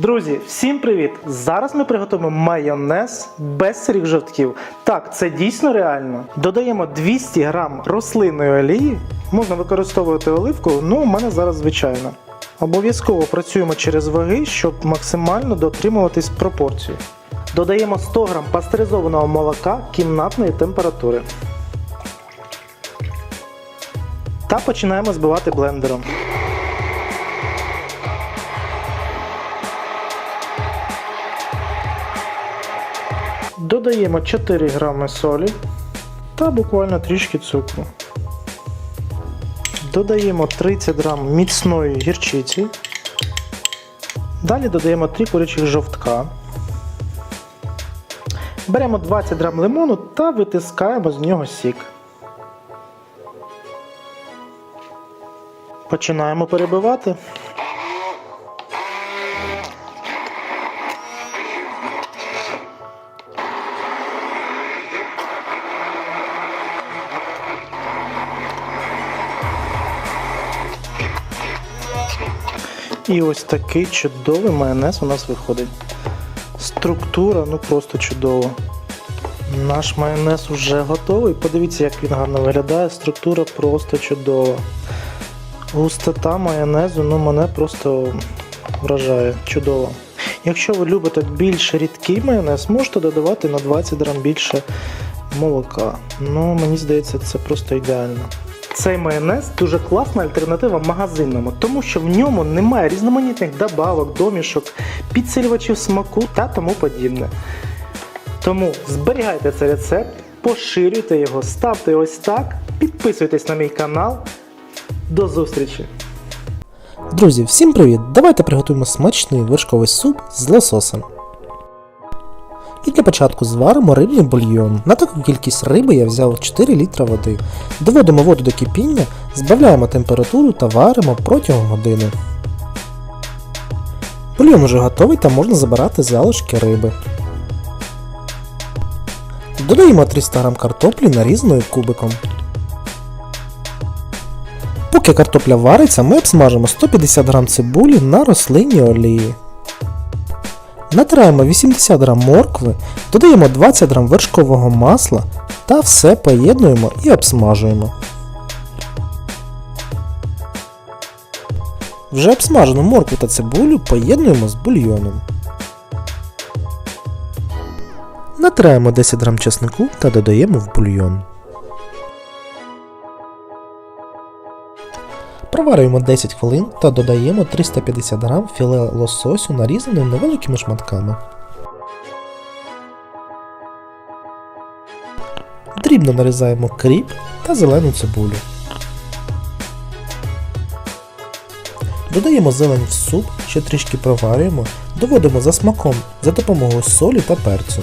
Друзі, всім привіт! Зараз ми приготуємо майонез без сирих жовтків. Так, це дійсно реально. Додаємо 200 г рослинної олії. Можна використовувати оливку, ну у мене зараз звичайно. Обов'язково працюємо через ваги, щоб максимально дотримуватись пропорцій. Додаємо 100 г пастеризованого молока кімнатної температури. Та починаємо збивати блендером. Додаємо 4 грами солі та буквально трішки цукру. Додаємо 30 грам міцної гірчиці. Далі додаємо 3 курячих жовтка. Беремо 20 грам лимону та витискаємо з нього сік. Починаємо перебивати. І ось такий чудовий майонез у нас виходить. Структура ну просто чудова. Наш майонез вже готовий. Подивіться, як він гарно виглядає. Структура просто чудова. Густота майонезу ну, мене просто вражає. Чудово. Якщо ви любите більш рідкий майонез, можете додавати на 20 грам більше молока. Ну, мені здається, це просто ідеально. Цей майонез дуже класна альтернатива магазинному, тому що в ньому немає різноманітних добавок, домішок, підсилювачів смаку та тому подібне. Тому зберігайте цей рецепт, поширюйте його, ставте ось так, підписуйтесь на мій канал. До зустрічі! Друзі, всім привіт! Давайте приготуємо смачний вершковий суп з лососем. І для початку зваримо рибний бульйон. На таку кількість риби я взяв 4 літра води. Доводимо воду до кипіння, збавляємо температуру та варимо протягом години. Бульйон уже готовий та можна забирати залишки риби. Додаємо 300 г картоплі нарізаною кубиком. Поки картопля вариться, ми обсмажимо 150 г цибулі на рослинній олії. Натираємо 80 г моркви, додаємо 20 г вершкового масла та все поєднуємо і обсмажуємо. Вже обсмажену моркву та цибулю поєднуємо з бульйоном. Натираємо 10 г чеснику та додаємо в бульйон. Проварюємо 10 хвилин та додаємо 350 г філе лососю нарізаним невеликими шматками. Дрібно нарізаємо кріп та зелену цибулю. Додаємо зелень в суп, ще трішки проварюємо, доводимо за смаком за допомогою солі та перцю.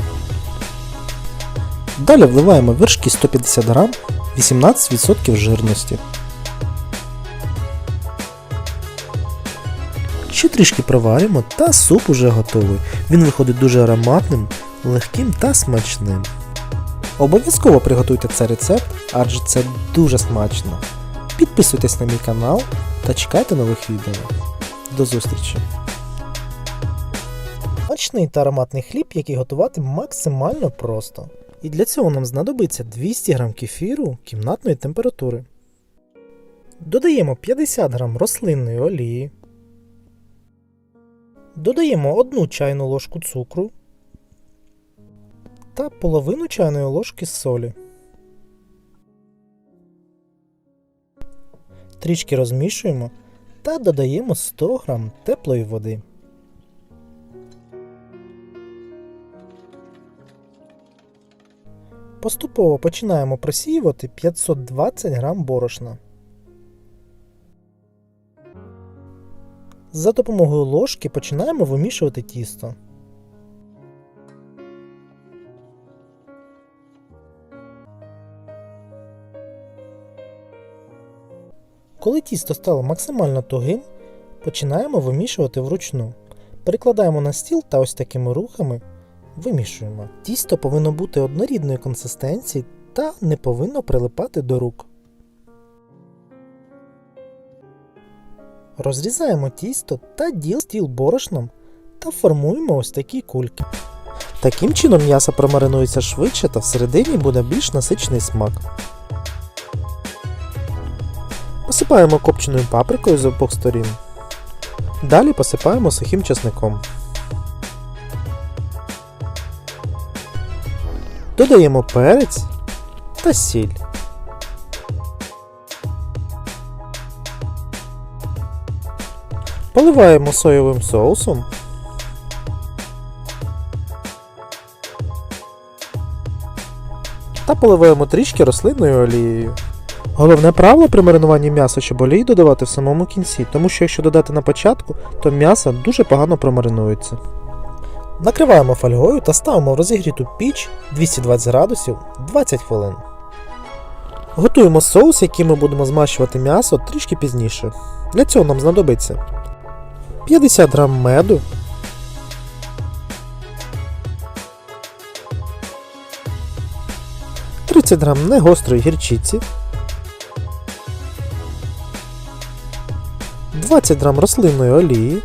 Далі вливаємо вершки 150 г 18% жирності. Ще трішки проваримо та суп уже готовий. Він виходить дуже ароматним, легким та смачним. Обов'язково приготуйте цей рецепт, адже це дуже смачно. Підписуйтесь на мій канал та чекайте нових відео. До зустрічі! Смачний та ароматний хліб, який готувати максимально просто. І для цього нам знадобиться 200 г кефіру кімнатної температури. Додаємо 50 г рослинної олії. Додаємо 1 чайну ложку цукру та половину чайної ложки солі. Трішки розмішуємо та додаємо 100 г теплої води. Поступово починаємо просіювати 520 г борошна. За допомогою ложки починаємо вимішувати тісто. Коли тісто стало максимально тугим, починаємо вимішувати вручну. Перекладаємо на стіл та ось такими рухами вимішуємо. Тісто повинно бути однорідної консистенції та не повинно прилипати до рук. Розрізаємо тісто та діл стіл борошном та формуємо ось такі кульки. Таким чином м'ясо промаринується швидше та всередині буде більш насичений смак. Посипаємо копченою паприкою з обох сторін. Далі посипаємо сухим чесником. Додаємо перець та сіль. Поливаємо соєвим соусом. Та поливаємо трішки рослинною олією. Головне правило при маринуванні м'яса, щоб олій додавати в самому кінці, тому що якщо додати на початку, то м'ясо дуже погано промаринується. Накриваємо фольгою та ставимо в розігріту піч 220 градусів 20 хвилин. Готуємо соус, який ми будемо змащувати м'ясо трішки пізніше. Для цього нам знадобиться 50 грам меду, Тридцять грам негострої гірчиці, 20 грам рослинної олії.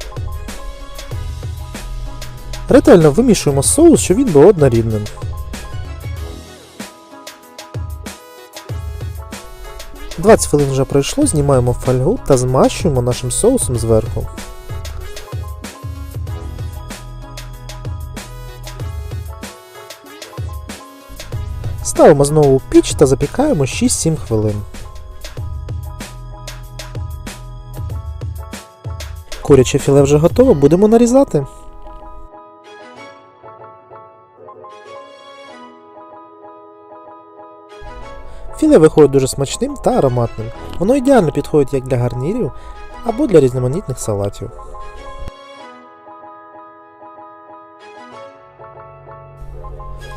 Ретельно вимішуємо соус, щоб він був однорідним. Двадцять хвилин вже пройшло, знімаємо фольгу та змащуємо нашим соусом зверху. Ставимо знову у піч та запікаємо 6-7 хвилин. Куряче філе вже готове, будемо нарізати. Філе виходить дуже смачним та ароматним. Воно ідеально підходить як для гарнірів або для різноманітних салатів.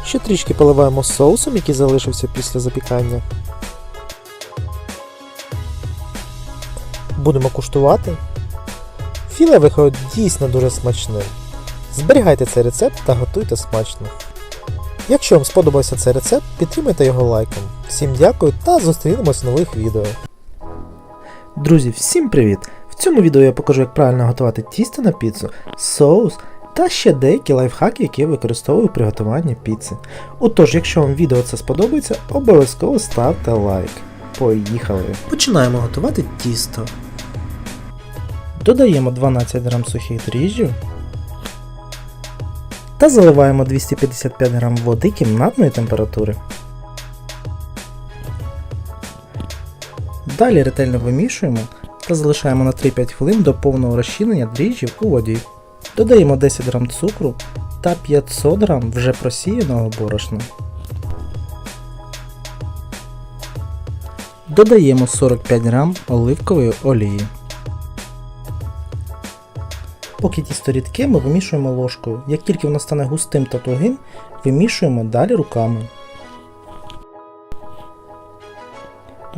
Ще трішки поливаємо соусом, який залишився після запікання. Будемо куштувати. Філе виходить дійсно дуже смачним. Зберігайте цей рецепт та готуйте смачно. Якщо вам сподобався цей рецепт, підтримайте його лайком. Всім дякую та зустрінемось в нових відео. Друзі, всім привіт! В цьому відео я покажу, як правильно готувати тісто на піцу, соус та ще деякі лайфхаки, які я використовую при готуванні піци. Отож, якщо вам відео це сподобається, обов'язково ставте лайк. Поїхали! Починаємо готувати тісто. Додаємо 12 грам сухих дріжджів та заливаємо 255 грам води кімнатної температури. Далі ретельно вимішуємо та залишаємо на 3-5 хвилин до повного розчинення дріжджів у воді. Додаємо 10 грам цукру та 500 грам вже просіяного борошна. Додаємо 45 грам оливкової олії. Поки тісто рідке, ми вимішуємо ложкою. Як тільки воно стане густим та тугим, вимішуємо далі руками.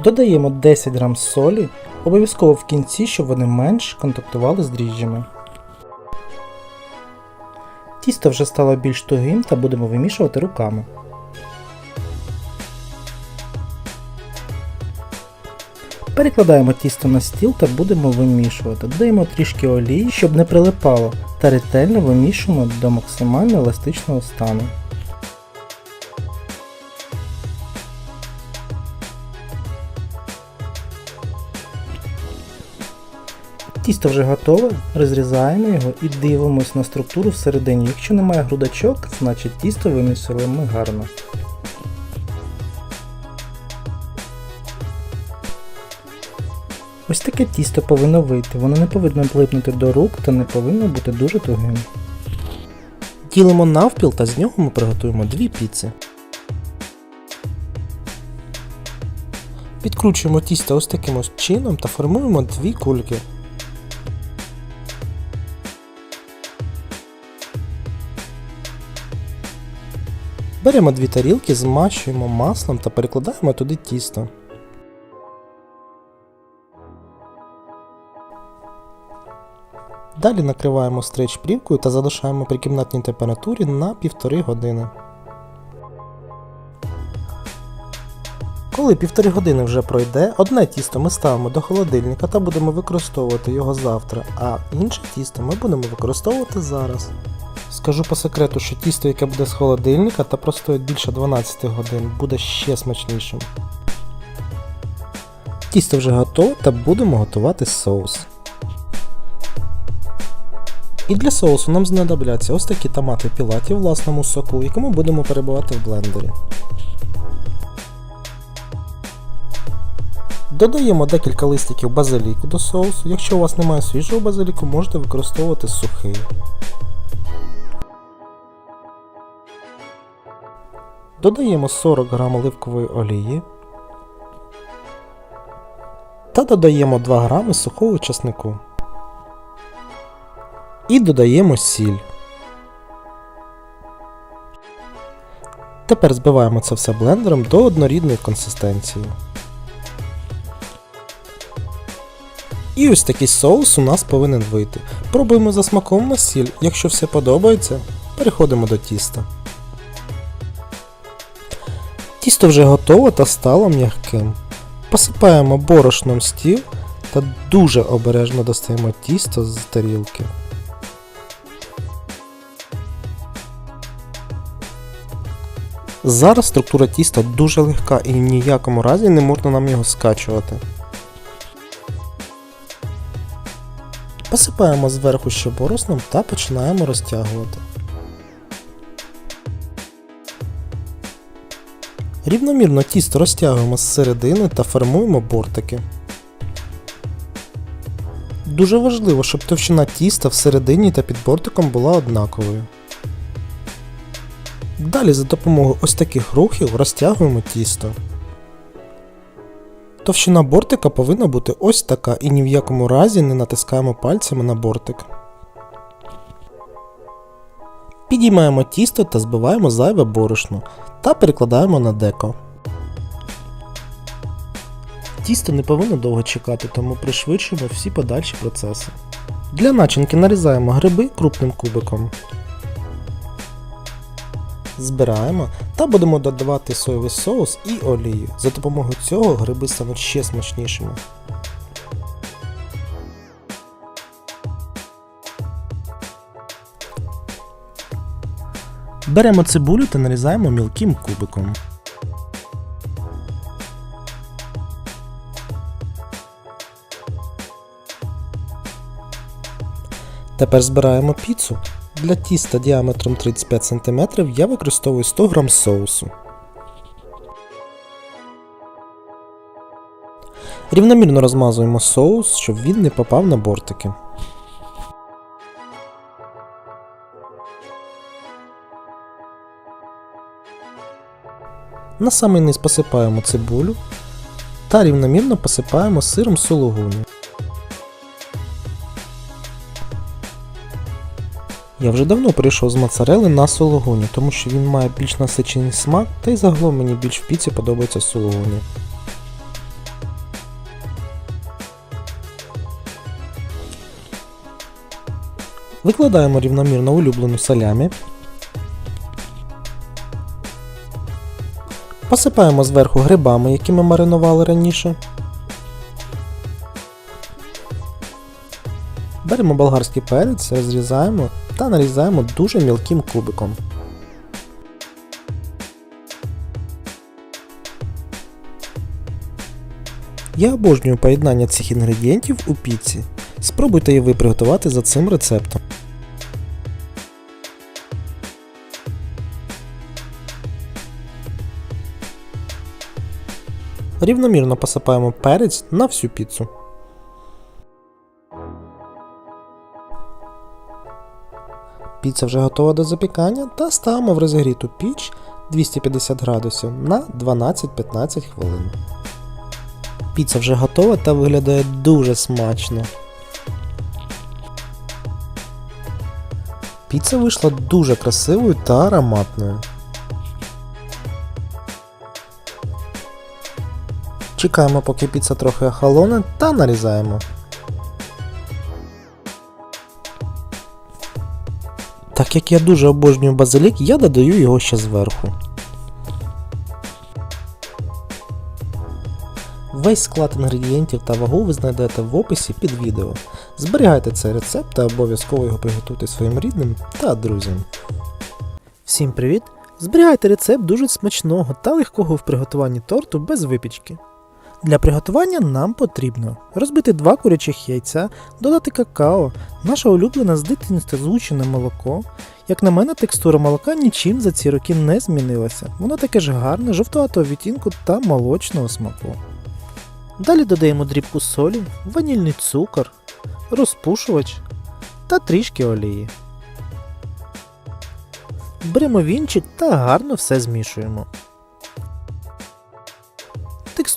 Додаємо 10 грам солі, обов'язково в кінці, щоб вони менш контактували з дріжджами. Тісто вже стало більш тугим та будемо вимішувати руками. Перекладаємо тісто на стіл та будемо вимішувати. Додаємо трішки олії, щоб не прилипало, та ретельно вимішуємо до максимально еластичного стану. Тісто вже готове, розрізаємо його і дивимось на структуру всередині. Якщо немає грудочок, значить тісто вимісили ми гарно. Ось таке тісто повинно вийти, воно не повинно липнути до рук та не повинно бути дуже тугим. Ділимо навпіл та з нього ми приготуємо дві піци. Підкручуємо тісто ось таким ось чином та формуємо дві кульки. Беремо дві тарілки, змащуємо маслом та перекладаємо туди тісто. Далі накриваємо стрейч плівкою та залишаємо при кімнатній температурі на 1,5 години. Коли півтори години вже пройде, одне тісто ми ставимо до холодильника та будемо використовувати його завтра, а інше тісто ми будемо використовувати зараз. Скажу по секрету, що тісто, яке буде з холодильника та простоїть більше 12 годин, буде ще смачнішим. Тісто вже готове та будемо готувати соус. І для соусу нам знадобляться ось такі томати пілаті в власному соку, які ми будемо перебивати в блендері. Додаємо декілька листиків базиліку до соусу. Якщо у вас немає свіжого базиліку, можете використовувати сухий. Додаємо 40 г оливкової олії та додаємо 2 г сухого часнику. І додаємо сіль. Тепер збиваємо це все блендером до однорідної консистенції. І ось такий соус у нас повинен вийти. Пробуємо за смаком на сіль. Якщо все подобається, переходимо до тіста. Тісто вже готове та стало м'яким. Посипаємо борошном стіл та дуже обережно достаємо тісто з тарілки. Зараз структура тіста дуже легка і в ніякому разі не можна нам його скачувати. Посипаємо зверху ще борошном та починаємо розтягувати. Рівномірно тісто розтягуємо з середини та формуємо бортики. Дуже важливо, щоб товщина тіста всередині та під бортиком була однаковою. Далі за допомогою ось таких рухів розтягуємо тісто. Товщина бортика повинна бути ось така і ні в якому разі не натискаємо пальцями на бортик. Підіймаємо тісто та збиваємо зайве борошно та перекладаємо на деко. Тісто не повинно довго чекати, тому пришвидшуємо всі подальші процеси. Для начинки нарізаємо гриби крупним кубиком. Збираємо та будемо додавати соєвий соус і олію. За допомогою цього гриби стануть ще смачнішими. Беремо цибулю та нарізаємо мілким кубиком. Тепер збираємо піцу. Для тіста діаметром 35 см я використовую 100 г соусу. Рівномірно розмазуємо соус, щоб він не попав на бортики. На самий низ посипаємо цибулю та рівномірно посипаємо сиром сулугуні. Я вже давно перейшов з моцарели на сулугуні, тому що він має більш насичений смак, та й загалом мені більш в піці подобається сулугуні. Викладаємо рівномірно улюблену салямі. Посипаємо зверху грибами, які ми маринували раніше. Беремо болгарський перець, розрізаємо та нарізаємо дуже мілким кубиком. Я обожнюю поєднання цих інгредієнтів у піці. Спробуйте і ви приготувати за цим рецептом. Рівномірно посипаємо перець на всю піцу. Піца вже готова до запікання та ставимо в розігріту піч 250 градусів на 12-15 хвилин. Піца вже готова та виглядає дуже смачно. Піца вийшла дуже красивою та ароматною. Чекаємо, поки піца трохи охолоне та нарізаємо. Так як я дуже обожнюю базилік, я додаю його ще зверху. Весь склад інгредієнтів та вагу ви знайдете в описі під відео. Зберігайте цей рецепт та обов'язково його приготуйте своїм рідним та друзям. Всім привіт! Зберігайте рецепт дуже смачного та легкого в приготуванні торту без випічки. Для приготування нам потрібно розбити два курячих яйця, додати какао, наше улюблене з дитинства згущене молоко. Як на мене, текстура молока нічим за ці роки не змінилася. Воно таке ж гарне, жовтуватого відтінку та молочного смаку. Далі додаємо дрібку солі, ванільний цукор, розпушувач та трішки олії. Беремо вінчик та гарно все змішуємо.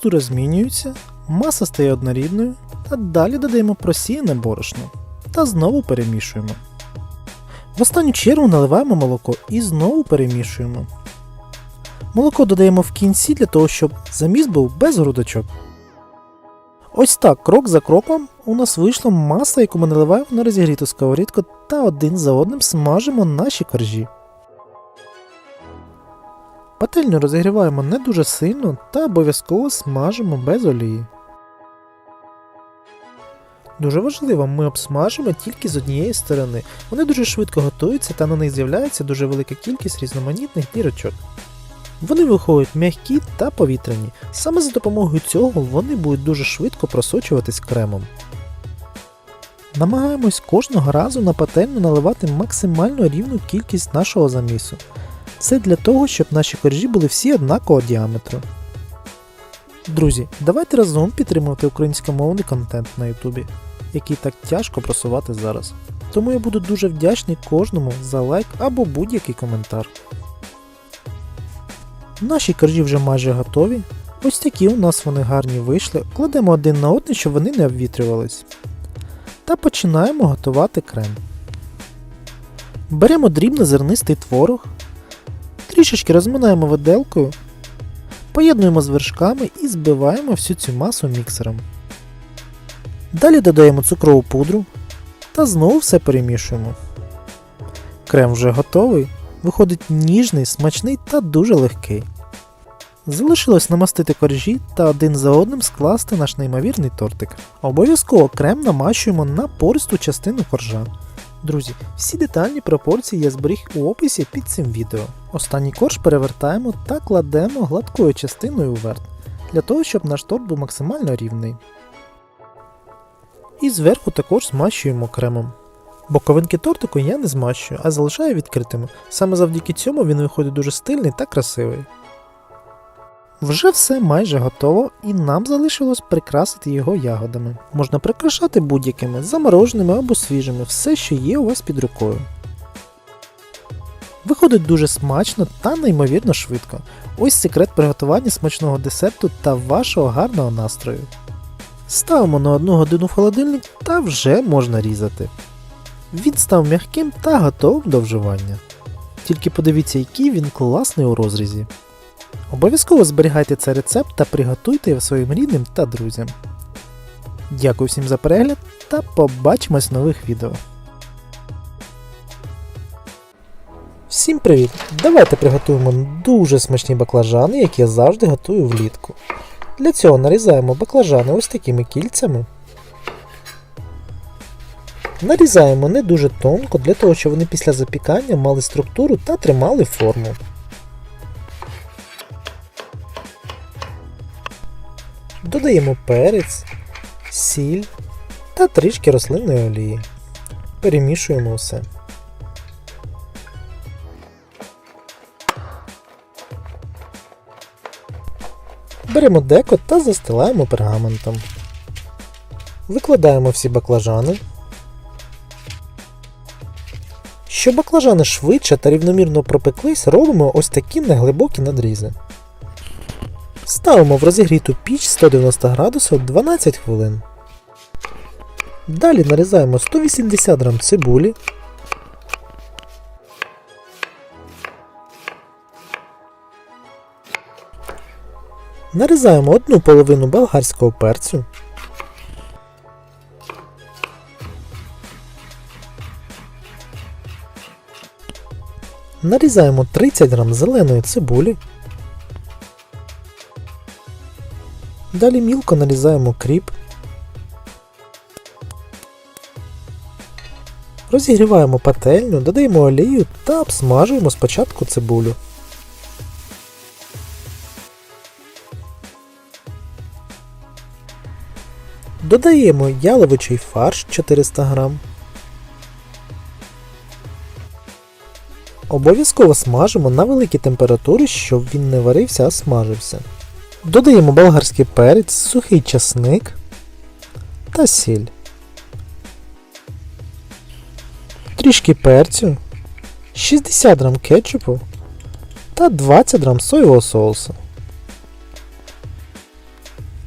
Текстура змінюється, маса стає однорідною, а далі додаємо просіяне борошно та знову перемішуємо. В останню чергу наливаємо молоко і знову перемішуємо. Молоко додаємо в кінці для того, щоб заміс був без грудочок. Ось так, крок за кроком, у нас вийшла маса, яку ми наливаємо на розігріту сковорідку та один за одним смажимо наші коржі. Пательню розігріваємо не дуже сильно та обов'язково смажимо без олії. Дуже важливо, ми обсмажимо тільки з однієї сторони. Вони дуже швидко готуються та на них з'являється дуже велика кількість різноманітних дірочок. Вони виходять м'які та повітряні. Саме за допомогою цього вони будуть дуже швидко просочуватись кремом. Намагаємось кожного разу на пательню наливати максимально рівну кількість нашого замісу. Це для того, щоб наші коржі були всі однакового діаметру. Друзі, давайте разом підтримувати українськомовний контент на Ютубі, який так тяжко просувати зараз. Тому я буду дуже вдячний кожному за лайк або будь-який коментар. Наші коржі вже майже готові. Ось такі у нас вони гарні вийшли. Кладемо один на один, щоб вони не обвітрювались. Та починаємо готувати крем. Беремо дрібнозернистий творог, трішечки розминаємо виделкою, поєднуємо з вершками і збиваємо всю цю масу міксером. Далі додаємо цукрову пудру та знову все перемішуємо. Крем вже готовий, виходить ніжний, смачний та дуже легкий. Залишилось намастити коржі та один за одним скласти наш неймовірний тортик. Обов'язково крем намащуємо на пористу частину коржа. Друзі, всі детальні пропорції я зберіг у описі під цим відео. Останній корж перевертаємо та кладемо гладкою частиною вверх, для того, щоб наш торт був максимально рівний. І зверху також змащуємо кремом. Боковинки тортику я не змащую, а залишаю відкритими. Саме завдяки цьому він виходить дуже стильний та красивий. Вже все майже готово, і нам залишилось прикрасити його ягодами. Можна прикрашати будь-якими, замороженими або свіжими, все, що є у вас під рукою. Виходить дуже смачно та неймовірно швидко. Ось секрет приготування смачного десерту та вашого гарного настрою. Ставимо на одну годину в холодильник та вже можна різати. Він став м'яким та готовим до вживання. Тільки подивіться, який він класний у розрізі. Обов'язково зберігайте цей рецепт та приготуйте його своїм рідним та друзям. Дякую всім за перегляд та побачимось в нових відео. Всім привіт! Давайте приготуємо дуже смачні баклажани, які я завжди готую влітку. Для цього нарізаємо баклажани ось такими кільцями. Нарізаємо не дуже тонко, для того, щоб вони після запікання мали структуру та тримали форму. Додаємо перець, сіль та трішки рослинної олії. Перемішуємо все. Беремо деко та застилаємо пергаментом. Викладаємо всі баклажани. Щоб баклажани швидше та рівномірно пропеклись, робимо ось такі неглибокі надрізи. Ставимо в розігріту піч 190 градусів 12 хвилин. Далі нарізаємо 180 г цибулі. Нарізаємо одну половину болгарського перцю. Нарізаємо 30 г зеленої цибулі. Далі мілко нарізаємо кріп. Розігріваємо пательню, додаємо олію та обсмажуємо спочатку цибулю. Додаємо яловичий фарш 400 г. Обов'язково смажимо на великій температурі, щоб він не варився, а смажився. Додаємо болгарський перець, сухий часник та сіль. Трішки перцю, 60 грам кетчупу та 20 грам соєвого соусу.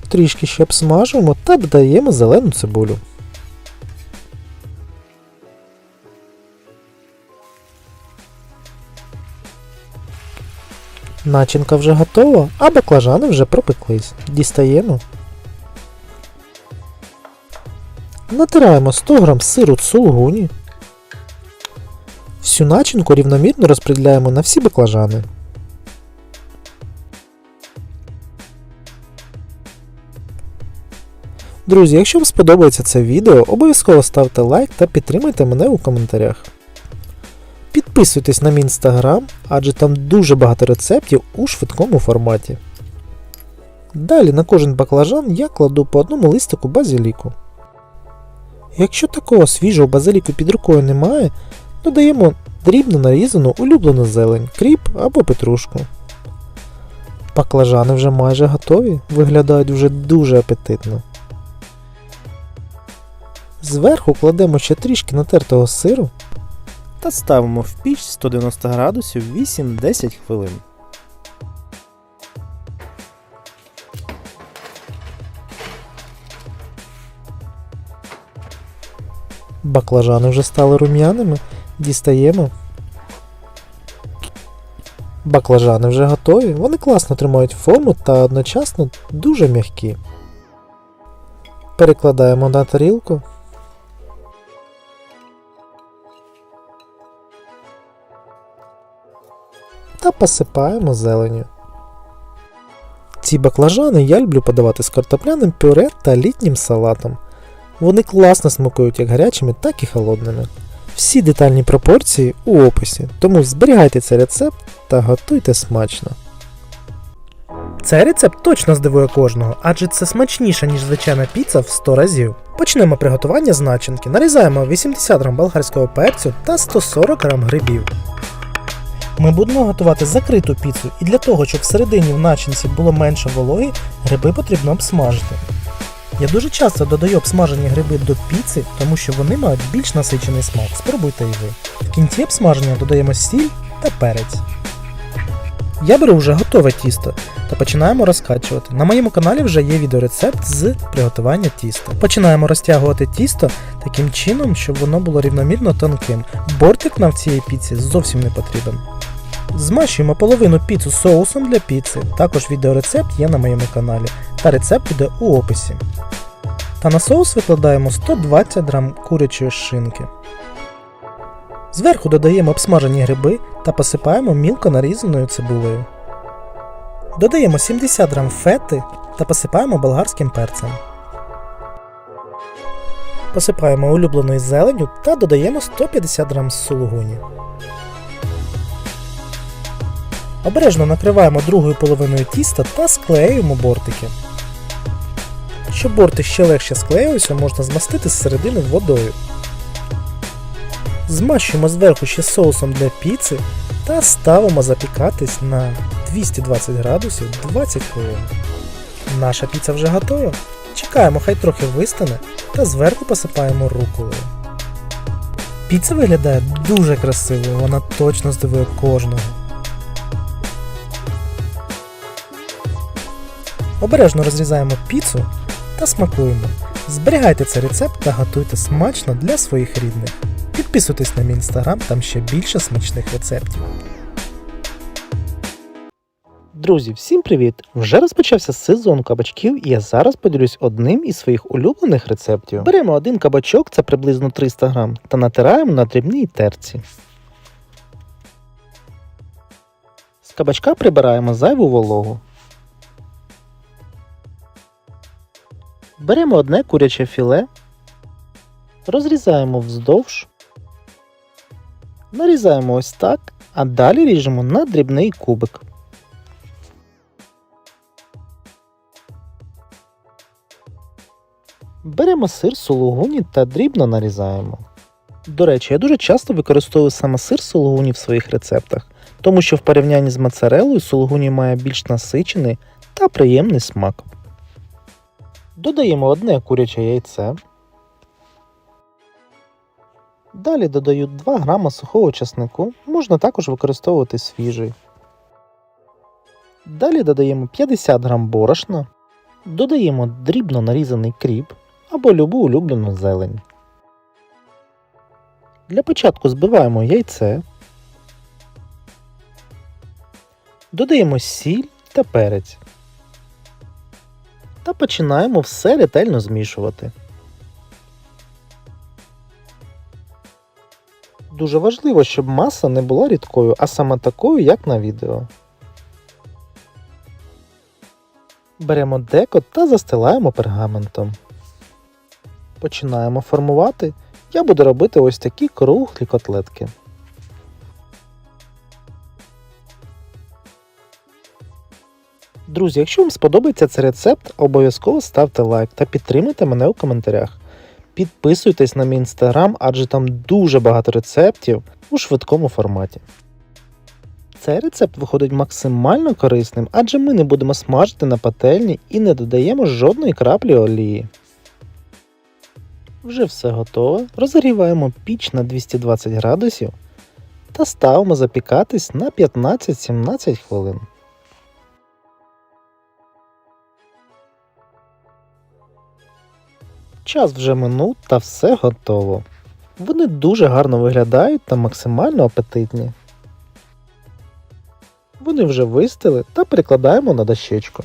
Трішки ще обсмажуємо та додаємо зелену цибулю. Начинка вже готова, а баклажани вже пропеклись. Дістаємо. Натираємо 100 г сиру цулгуні. Всю начинку рівномірно розподіляємо на всі баклажани. Друзі, якщо вам сподобається це відео, обов'язково ставте лайк та підтримайте мене у коментарях. Підписуйтесь на мій інстаграм, адже там дуже багато рецептів у швидкому форматі. Далі на кожен баклажан я кладу по одному листику базиліку. Якщо такого свіжого базиліку під рукою немає, додаємо дрібно нарізану улюблену зелень, кріп або петрушку. Баклажани вже майже готові, виглядають вже дуже апетитно. Зверху кладемо ще трішки натертого сиру та ставимо в піч 190 градусів 8-10 хвилин. Баклажани вже стали рум'яними. Дістаємо. Баклажани вже готові, вони класно тримають форму та одночасно дуже м'які. Перекладаємо на тарілку. Та посипаємо зеленю. Ці баклажани я люблю подавати з картопляним пюре та літнім салатом. Вони класно смакують як гарячими, так і холодними. Всі детальні пропорції у описі, тому зберігайте цей рецепт та готуйте смачно. Цей рецепт точно здивує кожного, адже це смачніше, ніж звичайна піца в 100 разів. Почнемо приготування з начинки. Нарізаємо 80 г болгарського перцю та 140 г грибів. Ми будемо готувати закриту піцу, і для того, щоб всередині в начинці було менше вологи, гриби потрібно обсмажити. Я дуже часто додаю обсмажені гриби до піци, тому що вони мають більш насичений смак. Спробуйте і ви. В кінці обсмаження додаємо сіль та перець. Я беру вже готове тісто та починаємо розкачувати. На моєму каналі вже є відеорецепт з приготування тіста. Починаємо розтягувати тісто таким чином, щоб воно було рівномірно тонким. Бортик нам в цій піці зовсім не потрібен. Змащуємо половину піцу соусом для піци. Також відеорецепт є на моєму каналі, та рецепт буде у описі. Та на соус викладаємо 120 грам курячої шинки. Зверху додаємо обсмажені гриби та посипаємо мілко нарізаною цибулею. Додаємо 70 грам фети та посипаємо болгарським перцем. Посипаємо улюбленою зеленю та додаємо 150 грам сулугуні. Обережно накриваємо другою половиною тіста та склеюємо бортики. Щоб борти ще легше склеїлися, можна змастити зсередини водою. Змащуємо зверху ще соусом для піци та ставимо запікатись на 220 градусів 20 хвилин. Наша піца вже готова. Чекаємо, хай трохи вистане та зверху посипаємо руколою. Піца виглядає дуже красиво, вона точно здивує кожного. Обережно розрізаємо піцу та смакуємо. Зберігайте цей рецепт та готуйте смачно для своїх рідних. Підписуйтесь на мій інстаграм, там ще більше смачних рецептів. Друзі, всім привіт! Вже розпочався сезон кабачків, і я зараз поділюсь одним із своїх улюблених рецептів. Беремо один кабачок, це приблизно 300 грам, та натираємо на дрібній терці. З кабачка прибираємо зайву вологу. Беремо одне куряче філе, розрізаємо вздовж, нарізаємо ось так, а далі ріжемо на дрібний кубик. Беремо сир сулугуні та дрібно нарізаємо. До речі, я дуже часто використовую саме сир сулугуні в своїх рецептах, тому що в порівнянні з моцарелою сулугуні має більш насичений та приємний смак. Додаємо одне куряче яйце. Далі додаю 2 грама сухого часнику, можна також використовувати свіжий. Далі додаємо 50 грам борошна, додаємо дрібно нарізаний кріп або любу улюблену зелень. Для початку збиваємо яйце, додаємо сіль та перець та починаємо все ретельно змішувати. Дуже важливо, щоб маса не була рідкою, а саме такою, як на відео. Беремо деко та застилаємо пергаментом. Починаємо формувати. Я буду робити ось такі круглі котлетки. Друзі, якщо вам сподобається цей рецепт, обов'язково ставте лайк та підтримуйте мене у коментарях. Підписуйтесь на мій інстаграм, адже там дуже багато рецептів у швидкому форматі. Цей рецепт виходить максимально корисним, адже ми не будемо смажити на пательні і не додаємо жодної краплі олії. Вже все готове. Розігріваємо піч на 220 градусів та ставимо запікатись на 15-17 хвилин. Час вже минув та все готово. Вони дуже гарно виглядають та максимально апетитні. Вони вже вистили та перекладаємо на дощечку.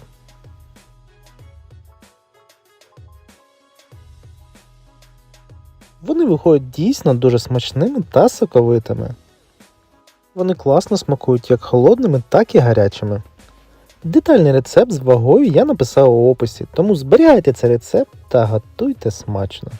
Вони виходять дійсно дуже смачними та соковитими. Вони класно смакують як холодними, так і гарячими. Детальний рецепт з вагою я написав у описі, тому зберігайте цей рецепт та готуйте смачно.